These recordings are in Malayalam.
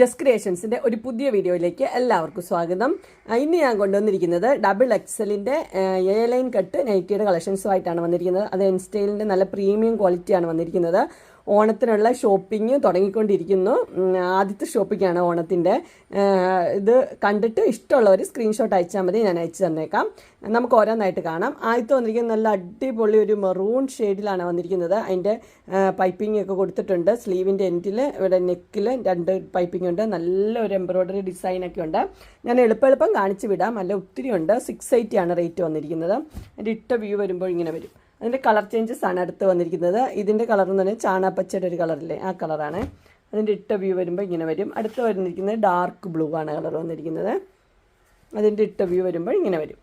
ജസ്റ്റ് ക്രിയേഷൻസിന്റെ ഒരു പുതിയ വീഡിയോയിലേക്ക് എല്ലാവർക്കും സ്വാഗതം. ഇന്ന് ഞാൻ കൊണ്ടുവന്നിരിക്കുന്നത് ഡബിൾ എക്സലിന്റെ എ ലൈൻ കട്ട് നൈറ്റിയുടെ കളക്ഷൻസുമായിട്ടാണ് വന്നിരിക്കുന്നത്. അത് എൻസ്റ്റൈലിന്റെ നല്ല പ്രീമിയം ക്വാളിറ്റിയാണ് വന്നിരിക്കുന്നത്. ഓണത്തിനുള്ള ഷോപ്പിംഗ് തുടങ്ങിക്കൊണ്ടിരിക്കുന്നു. ആദ്യത്തെ ഷോപ്പിംഗാണ് ഓണത്തിന്റെ. ഇത് കണ്ടിട്ട് ഇഷ്ടമുള്ളവർ സ്ക്രീൻഷോട്ട് അയച്ചാൽ മതി ഞാൻ അയച്ചു തന്നേക്കാം. നമുക്ക് ഓരോന്നായിട്ട് കാണാം. ആദ്യത്തെ വന്നിരിക്കുന്ന നല്ല അടിപൊളി ഒരു മെറൂൺ ഷെയ്ഡിലാണ് വന്നിരിക്കുന്നത്. അതിന്റെ പൈപ്പിംഗ് ഒക്കെ കൊടുത്തിട്ടുണ്ട്. സ്ലീവിന്റെ എൻഡിൽ ഇവിടെ നെക്കിൽ രണ്ട് പൈപ്പിംഗ് ഉണ്ട്. നല്ല ഒരു എംബ്രോയ്ഡറി ഡിസൈനൊക്കെ ഉണ്ട്. ഞാൻ എളുപ്പം എളുപ്പം കാണിച്ചു വിടാം. അല്ല ഒത്തിരി ഉണ്ട്. സിക്സ് എയ്റ്റി ആണ് റേറ്റ് വന്നിരിക്കുന്നത്. അതിന്റെ ഇട്ട വ്യൂ വരുമ്പോൾ ഇങ്ങനെ വരും. അതിന്റെ കളർ ചേഞ്ചസ് ആണ് അടുത്ത് വന്നിരിക്കുന്നത്. ഇതിന്റെ കളർ എന്ന് പറഞ്ഞാൽ ചാണാപ്പച്ചയുടെ ഒരു കളറില്ലേ ആ കളറാണ് അതിന്റെ ഇട്ട വ്യൂ വരുമ്പോൾ ഇങ്ങനെ വരും. അടുത്ത് വന്നിരിക്കുന്നത് ഡാർക്ക് ബ്ലൂ ആണ് കളർ വന്നിരിക്കുന്നത്. അതിന്റെ ഇട്ട വ്യൂ വരുമ്പോൾ ഇങ്ങനെ വരും.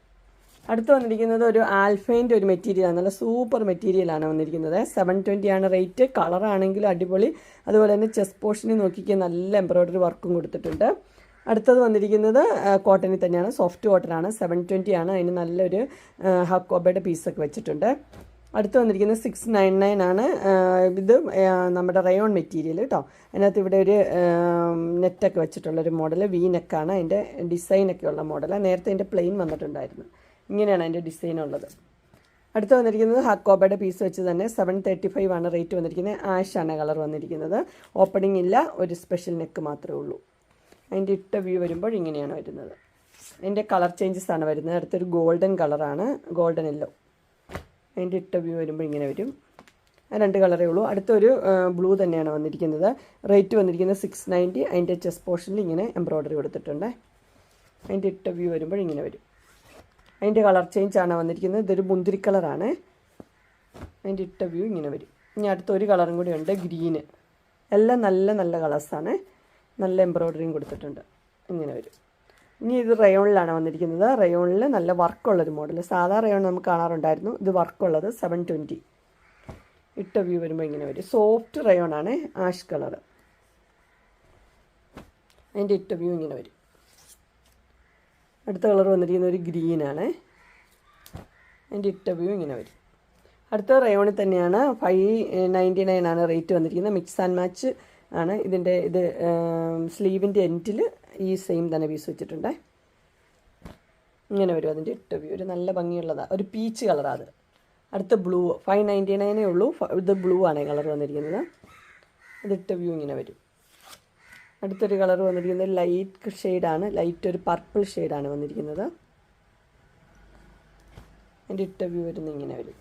അടുത്ത് വന്നിരിക്കുന്നത് ഒരു ആൽഫൈന്റെ ഒരു മെറ്റീരിയലാണ് നല്ല സൂപ്പർ മെറ്റീരിയലാണ് വന്നിരിക്കുന്നത്. സെവൻ ട്വന്റി ആണ് റേറ്റ്. കളറാണെങ്കിലും അടിപൊളി. അതുപോലെ തന്നെ ചെസ് പോർഷനിൽ നോക്കിക്കാൻ നല്ല എംബ്രോയ്ഡറി വർക്കും കൊടുത്തിട്ടുണ്ട്. അടുത്തത് വന്നിരിക്കുന്നത് കോട്ടണിൽ തന്നെയാണ്. സോഫ്റ്റ് കോട്ടനാണ് സെവൻ ട്വന്റി ആണ്. അതിന് നല്ലൊരു ഹക്കോബയുടെ പീസൊക്കെ വെച്ചിട്ടുണ്ട്. അടുത്ത് വന്നിരിക്കുന്നത് സിക്സ് നയൻ നയൻ ആണ്. ഇത് നമ്മുടെ റയോൺ മെറ്റീരിയൽ കേട്ടോ അതിനകത്ത് ഇവിടെ ഒരു നെറ്റൊക്കെ വെച്ചിട്ടുള്ളൊരു മോഡൽ വി നെക്കാണ് അതിന്റെ ഡിസൈനൊക്കെ ഉള്ള മോഡൽ നേരത്തെ അതിന്റെ പ്ലെയിൻ വന്നിട്ടുണ്ടായിരുന്നു. ഇങ്ങനെയാണ് അതിന്റെ ഡിസൈൻ ഉള്ളത്. അടുത്ത് വന്നിരിക്കുന്നത് ഹക്കോബയുടെ പീസ് വെച്ച് തന്നെ സെവൻ തേർട്ടി ഫൈവ് ആണ് റേറ്റ് വന്നിരിക്കുന്നത്. ആഷാണ് കളർ വന്നിരിക്കുന്നത്. ഓപ്പണിംഗ് ഇല്ല ഒരു സ്പെഷ്യൽ നെക്ക് മാത്രമേ ഉള്ളൂ. അതിന്റെ ഇട്ട വ്യൂ വരുമ്പോൾ ഇങ്ങനെയാണ് വരുന്നത്. അതിന്റെ കളർ ചേഞ്ചസ് ആണ് വരുന്നത്. അടുത്തൊരു ഗോൾഡൻ കളറാണ് ഗോൾഡൻ യെല്ലോ അതിന്റെ ഇട്ട വ്യൂ വരുമ്പോൾ ഇങ്ങനെ വരും. രണ്ട് കളറേ ഉള്ളൂ. അടുത്തൊരു ബ്ലൂ തന്നെയാണ് വന്നിരിക്കുന്നത്. റേറ്റ് വന്നിരിക്കുന്നത് സിക്സ് നയന്റി അതിന്റെ ചെസ്റ്റ് പോർഷനിൽ ഇങ്ങനെ എംബ്രോയ്ഡറി കൊടുത്തിട്ടുണ്ട്. അതിന്റെ ഇട്ട വ്യൂ വരുമ്പോൾ ഇങ്ങനെ വരും. അതിന്റെ കളർ ചേഞ്ച് ആണ് വന്നിരിക്കുന്നത്. ഇതൊരു മുന്തിരി കളറാണ് അതിന്റെ ഇട്ട വ്യൂ ഇങ്ങനെ വരും. ഇനി അടുത്ത ഒരു കളറും കൂടി ഉണ്ട് ഗ്രീന് എല്ലാം നല്ല നല്ല കളേഴ്സാണ് നല്ല എംബ്രോയ്ഡറിയും കൊടുത്തിട്ടുണ്ട്. ഇങ്ങനെ വരും. ഇനി ഇത് റയോണിലാണ് വന്നിരിക്കുന്നത്. റയോണിൽ നല്ല വർക്കുള്ളൊരു മോഡൽ സാധാ റയോൺ നമുക്ക് കാണാറുണ്ടായിരുന്നു. ഇത് വർക്കുള്ളത് സെവൻ ട്വന്റി ഇട്ട വ്യൂ വരുമ്പോൾ ഇങ്ങനെ വരും. സോഫ്റ്റ് റയോൺ ആണ് ആഷ് കളർ അതിന്റെ ഇട്ട വ്യൂ ഇങ്ങനെ വരും. അടുത്ത കളർ വന്നിരിക്കുന്ന ഒരു ഗ്രീനാണ് അതിന്റെ ഇട്ട വ്യൂ ഇങ്ങനെ വരും. അടുത്ത റയോണിൽ തന്നെയാണ് ഫൈവ് നയന്റി നയൻ ആണ് റേറ്റ് വന്നിരിക്കുന്നത്. മിക്സ് ആൻഡ് മാച്ച് ആണ്. ഇതിന്റെ ഇത് സ്ലീവിന്റെ എൻഡിൽ ഈ സെയിം തന്നെ പീസ് വെച്ചിട്ടുണ്ട്. ഇങ്ങനെ വരും അതിന്റെ ഇട്ട വ്യൂ ഒരു നല്ല ഭംഗിയുള്ളതാണ് ഒരു പീച്ച് കളറാണ് അത്. അടുത്ത ബ്ലൂ ഫൈവ് നയന്റി നയനേ ഉള്ളൂ. ഇത് ബ്ലൂ ആണ് കളർ വന്നിരിക്കുന്നത്. അത് വ്യൂ ഇങ്ങനെ വരും. അടുത്തൊരു കളർ വന്നിരിക്കുന്നത് ലൈറ്റ് ഷെയ്ഡാണ് ലൈറ്റ് ഒരു പർപ്പിൾ ഷെയ്ഡാണ് വന്നിരിക്കുന്നത്. എന്റെ ഇട്ട വ്യൂ വരുന്നത് ഇങ്ങനെ വരും.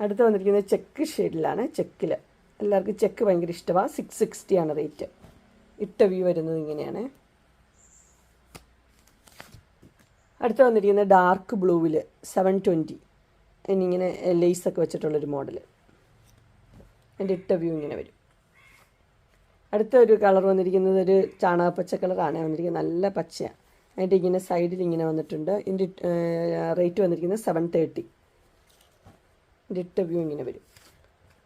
അടുത്ത് വന്നിരിക്കുന്നത് ചെക്ക് ഷെയ്ഡിലാണ് ചെക്കിൽ എല്ലാവർക്കും ചെക്ക് ഭയങ്കര ഇഷ്ടമാണ് സിക്സ് സിക്സ്റ്റിയാണ് റേറ്റ് ഇട്ട വ്യൂ വരുന്നത് ഇങ്ങനെയാണ്. അടുത്ത് വന്നിരിക്കുന്നത് ഡാർക്ക് ബ്ലൂവിൽ സെവൻ ട്വന്റി എന്നിങ്ങനെ ലേസൊക്കെ വെച്ചിട്ടുള്ളൊരു മോഡൽ എന്റെ ഇട്ട വ്യൂ ഇങ്ങനെ വരും. അടുത്ത ഒരു കളർ വന്നിരിക്കുന്നത് ഒരു ചാണകപ്പച്ച കളറാണ് വന്നിരിക്കുന്നത് നല്ല പച്ചയാണ് അതിന്റെ ഇങ്ങനെ സൈഡിൽ ഇങ്ങനെ വന്നിട്ടുണ്ട്. ഇതിന്റെ റേറ്റ് വന്നിരിക്കുന്നത് സെവൻ തേർട്ടി ഇതിന്റെ ഇട്ട വ്യൂ ഇങ്ങനെ വരും.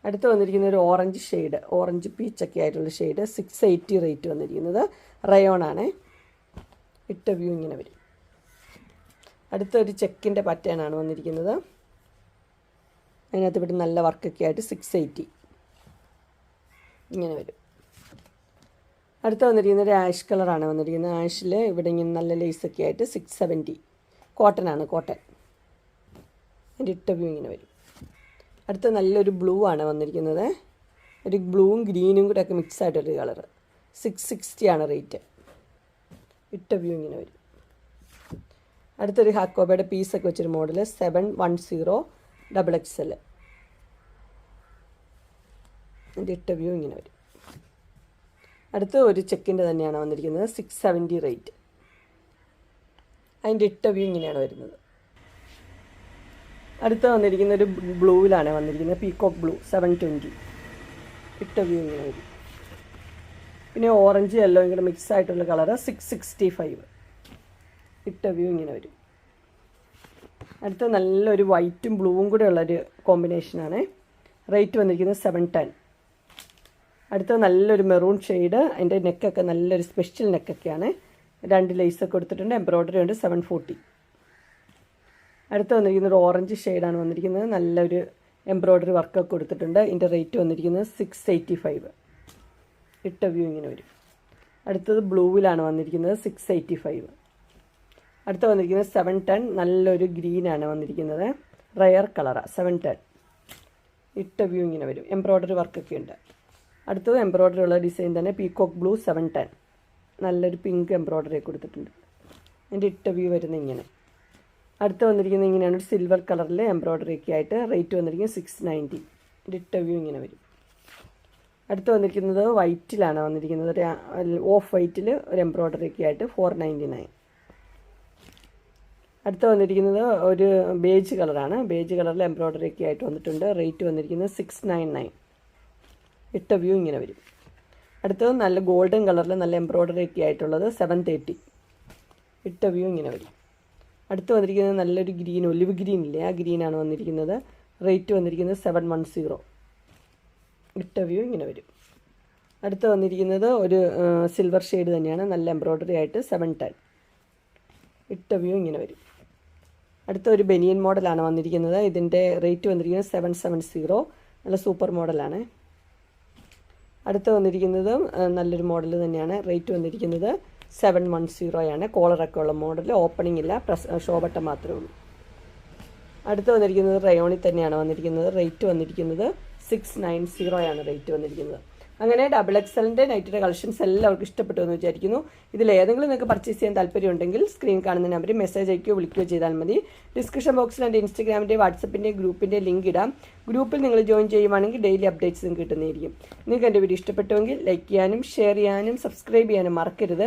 അടുത്ത് വന്നിരിക്കുന്ന ഒരു ഓറഞ്ച് ഷെയ്ഡ് ഓറഞ്ച് പീച്ചൊക്കെ ആയിട്ടുള്ള ഷെയ്ഡ് സിക്സ് എയ്റ്റി റേറ്റ് വന്നിരിക്കുന്നത്. റയോൺ ആണ്. ഇട്ട വ്യൂ ഇങ്ങനെ വരും. അടുത്തൊരു ചെക്കിന്റെ പാറ്റേൺ ആണ് വന്നിരിക്കുന്നത്. അതിനകത്ത് ഇവിടെ നല്ല വർക്കൊക്കെ ആയിട്ട് സിക്സ് എയ്റ്റി ഇങ്ങനെ വരും. അടുത്ത വന്നിരിക്കുന്നത് ഒരു ആഷ് കളറാണ് വന്നിരിക്കുന്നത്. ആഷിൽ ഇവിടെ ഇങ്ങനെ നല്ല ലേസൊക്കെ ആയിട്ട് സിക്സ് സെവന്റി കോട്ടൺ ആണ് കോട്ടൺ അതിന്റെ ഇട്ട വ്യൂ ഇങ്ങനെ വരും. അടുത്ത നല്ലൊരു ബ്ലൂ ആണ് വന്നിരിക്കുന്നത്. ഒരു ബ്ലൂവും ഗ്രീനും കൂടെ ഒക്കെ മിക്സ് ആയിട്ടൊരു കളർ സിക്സ് സിക്സ്റ്റി ആണ് റേറ്റ് ഇട്ട വ്യൂ ഇങ്ങനെ വരും. അടുത്തൊരു ഹാക്കോബയുടെ പീസൊക്കെ വെച്ചൊരു model seven one zero double X L എന്റെ ഇട്ട വ്യൂ ഇങ്ങനെ വരും. അടുത്ത ഒരു ചെക്കിന്റെ തന്നെയാണ് വന്നിരിക്കുന്നത്. സിക്സ് സെവന്റി റേറ്റ് അതിന്റെ ഇട്ട വ്യൂ ഇങ്ങനെയാണ് വരുന്നത്. അടുത്ത വന്നിരിക്കുന്ന ഒരു ബ്ലൂവിലാണ് വന്നിരിക്കുന്നത് പീകോക്ക് ബ്ലൂ സെവൻ ട്വന്റി ഇട്ട വ്യൂ ഇങ്ങനെ വരും. പിന്നെ ഓറഞ്ച് യെല്ലോ ഇങ്ങനെ മിക്സ് ആയിട്ടുള്ള കളർ സിക്സ് സിക്സ്റ്റി ഫൈവ് ഇട്ട വ്യൂ ഇങ്ങനെ വരും. അടുത്ത നല്ലൊരു വൈറ്റും ബ്ലൂവും കൂടെ ഉള്ളൊരു കോമ്പിനേഷനാണ് റേറ്റ് വന്നിരിക്കുന്നത് സെവൻ ടെൻ അടുത്ത നല്ലൊരു മെറൂൺ ഷെയ്ഡ് അതിന്റെ നെക്കൊക്കെ നല്ലൊരു സ്പെഷ്യൽ നെക്കൊക്കെയാണ് രണ്ട് ലേസൊക്കെ കൊടുത്തിട്ടുണ്ട് എംബ്രോയ്ഡറി ഉണ്ട് സെവൻ ഫോർട്ടി അടുത്ത് വന്നിരിക്കുന്നത് ഓറഞ്ച് ഷെയ്ഡാണ് വന്നിരിക്കുന്നത്. നല്ലൊരു എംബ്രോയ്ഡറി വർക്കൊക്കെ കൊടുത്തിട്ടുണ്ട്. ഇതിന്റെ റേറ്റ് വന്നിരിക്കുന്നത് സിക്സ് എയ്റ്റി ഫൈവ് ഇട്ട വ്യൂ ഇങ്ങനെ വരും. അടുത്തത് ബ്ലൂവിലാണ് വന്നിരിക്കുന്നത് സിക്സ് എയ്റ്റി ഫൈവ് അടുത്ത് വന്നിരിക്കുന്നത് സെവൻ ടെൻ നല്ലൊരു ഗ്രീനാണ് വന്നിരിക്കുന്നത്. റയർ കളറാണ് സെവൻ ടെൻ ഇട്ട വ്യൂ ഇങ്ങനെ വരും. എംബ്രോയ്ഡറി വർക്കൊക്കെ ഉണ്ട്. അടുത്തത് എംബ്രോയ്ഡറി ഉള്ള ഡിസൈൻ തന്നെ പീകോക്ക് ബ്ലൂ സെവൻ ടെൻ നല്ലൊരു പിങ്ക് എംബ്രോയ്ഡറി കൊടുത്തിട്ടുണ്ട്. അതിന്റെ ഇട്ട വ്യൂ വരുന്നത് ഇങ്ങനെ. അടുത്ത് വന്നിരിക്കുന്നത് ഇങ്ങനെയാണ്. ഒരു സിൽവർ കളറിൽ എംബ്രോയ്ഡറി ഒക്കെ ആയിട്ട് റേറ്റ് വന്നിരിക്കുന്നത് സിക്സ് നയന്റി ഡിട്ട വ്യൂ ഇങ്ങനെ വരും. അടുത്ത് വന്നിരിക്കുന്നത് വൈറ്റിലാണ് വന്നിരിക്കുന്നത്. ഒരു ഓഫ് വൈറ്റിൽ ഒരു എംബ്രോയ്ഡറി ഒക്കെ ആയിട്ട് ഫോർ നയന്റി നയൻ അടുത്ത് വന്നിരിക്കുന്നത് ഒരു ബേജ് കളറാണ് ബേജ് കളറിൽ എംബ്രോയ്ഡറി ഒക്കെ ആയിട്ട് വന്നിട്ടുണ്ട്. റേറ്റ് വന്നിരിക്കുന്നത് സിക്സ് നയൻ നയൻ ഇട്ട വ്യൂ ഇങ്ങനെ വരും. അടുത്തത് നല്ല ഗോൾഡൻ കളറിൽ നല്ല എംബ്രോയ്ഡറി ഒക്കെ ആയിട്ടുള്ളത് സെവൻ തേർട്ടി ഇട്ട വ്യൂ ഇങ്ങനെ വരും. അടുത്ത് വന്നിരിക്കുന്നത് നല്ലൊരു ഗ്രീൻ ഒലിവ് ഗ്രീൻ ഇല്ലേ? ആ ഗ്രീനാണ് വന്നിരിക്കുന്നത്. റേറ്റ് വന്നിരിക്കുന്നത് സെവൻ വൺ സീറോ. ഇട്ട വ്യൂ ഇങ്ങനെ വരും. അടുത്ത് വന്നിരിക്കുന്നത് ഒരു സിൽവർ ഷെയ്ഡ് തന്നെയാണ്. നല്ല എംബ്രോയ്ഡറി ആയിട്ട് സെവൻ ടെൻ. ഇട്ട വ്യൂ ഇങ്ങനെ വരും. അടുത്ത ഒരു ബെനിയൻ മോഡലാണ് വന്നിരിക്കുന്നത്. ഇതിന്റെ റേറ്റ് വന്നിരിക്കുന്നത് സെവൻ സെവൻ സീറോ. നല്ല സൂപ്പർ മോഡലാണ്. അടുത്ത് വന്നിരിക്കുന്നതും നല്ലൊരു മോഡൽ തന്നെയാണ്. റേറ്റ് വന്നിരിക്കുന്നത് സെവൻ വൺ സീറോയാണ് കോളറൊക്കെ ഉള്ള മോഡൽ ഓപ്പണിംഗ് ഇല്ല പ്രസ് ഷോ ബട്ടൺ മാത്രമേ ഉള്ളൂ. അടുത്ത് വന്നിരിക്കുന്നത് റയോണി തന്നെയാണ് വന്നിരിക്കുന്നത്. റേറ്റ് വന്നിരിക്കുന്നത് സിക്സ് നയൻ സീറോയാണ് റേറ്റ് വന്നിരിക്കുന്നത്. അങ്ങനെ ഡബിൾ എക്സലിന്റെ നൈറ്റിന്റെ കളക്ഷൻസ് എല്ലാവർക്കും ഇഷ്ടപ്പെട്ടു എന്ന് വിചാരിക്കുന്നു. ഇതിൽ ഏതെങ്കിലും നിങ്ങൾക്ക് പർച്ചേസ് ചെയ്യാൻ താല്പര്യമുണ്ടെങ്കിൽ സ്ക്രീൻ കാണുന്ന നമ്പറിൽ മെസ്സേജ് അയക്കുകയോ വിളിക്കുകയോ ചെയ്താൽ മതി. ഡിസ്ക്രിപ്ഷൻ ബോക്സിൽ എന്റെ ഇൻസ്റ്റാഗ്രാമിന്റെ വാട്സപ്പിന്റെ ഗ്രൂപ്പിന്റെ ലിങ്ക് ഇടാം. ഗ്രൂപ്പിൽ നിങ്ങൾ ജോയിൻ ചെയ്യുവാണെങ്കിൽ ഡെയിലി അപ്ഡേറ്റ്സും കിട്ടുന്നതായിരിക്കും. നിങ്ങൾക്ക് എന്റെ വീഡിയോ ഇഷ്ടപ്പെട്ടുവെങ്കിൽ ലൈക്ക് ചെയ്യാനും ഷെയർ ചെയ്യാനും സബ്സ്ക്രൈബ് ചെയ്യാനും മറക്കരുത്.